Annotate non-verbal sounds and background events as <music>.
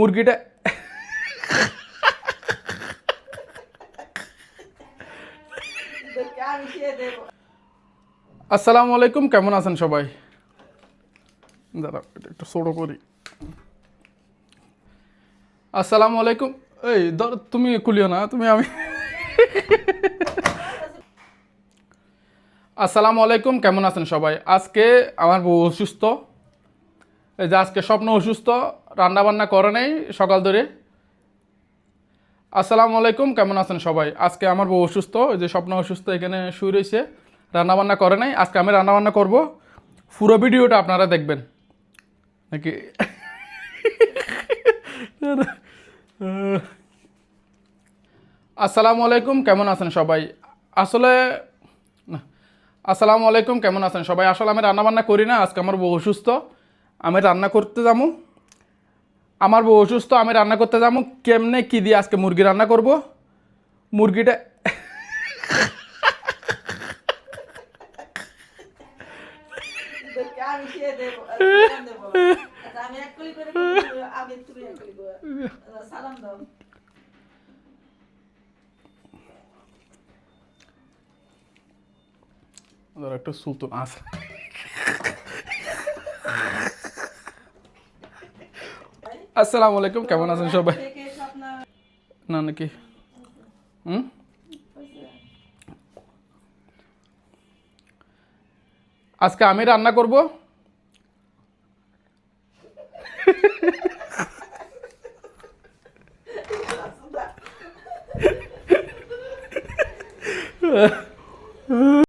মুরগিটা আসসালামু আলাইকুম, কেমন আছেন সবাই? এটা একটু ছোটো করি। আসসালামু আলাইকুম। এই, ধর, তুমি খুলিও না, তুমি আমি আসসালামু আলাইকুম, কেমন আছেন সবাই? আজকে আমার বউ অসুস্থ। এই যে আজকে স্বপ্ন অসুস্থ, রান্নাবান্না করে নেই সকাল ধরে। আসসালামু আলাইকুম, কেমন আছেন সবাই? আজকে আমার বউ অসুস্থ ওই যে স্বপ্ন অসুস্থ এখানে শুয়ে রয়েছে, রান্নাবান্না করে নাই। আজকে আমি রান্নাবান্না করব। পুরো ভিডিওটা আপনারা দেখবেন। নাকি? আসসালামু আলাইকুম, কেমন আছেন সবাই? আসলে আসসালামু আলাইকুম, কেমন আছেন সবাই? আসলে আমি রান্নাবান্না করি না, আজকে আমার বউ অসুস্থ। আমি রান্না করতে যাব। আমার বউ অসুস্থ, আমি রান্না করতে যাব। কেমনে কী দিয়ে আজকে মুরগি রান্না করব? মুরগিটা একটা খেয়ে দেবো আমি দেবো আচ্ছা, আমি এক কলি করে করব, আমি তুমি এক কলি করে সালাম দাও ধর একটা সুলতান আস আসসালামু আলাইকুম কেমন আছেন সবাই? না নাকি? হুম? আজকে আমি রান্না করব। <laughs>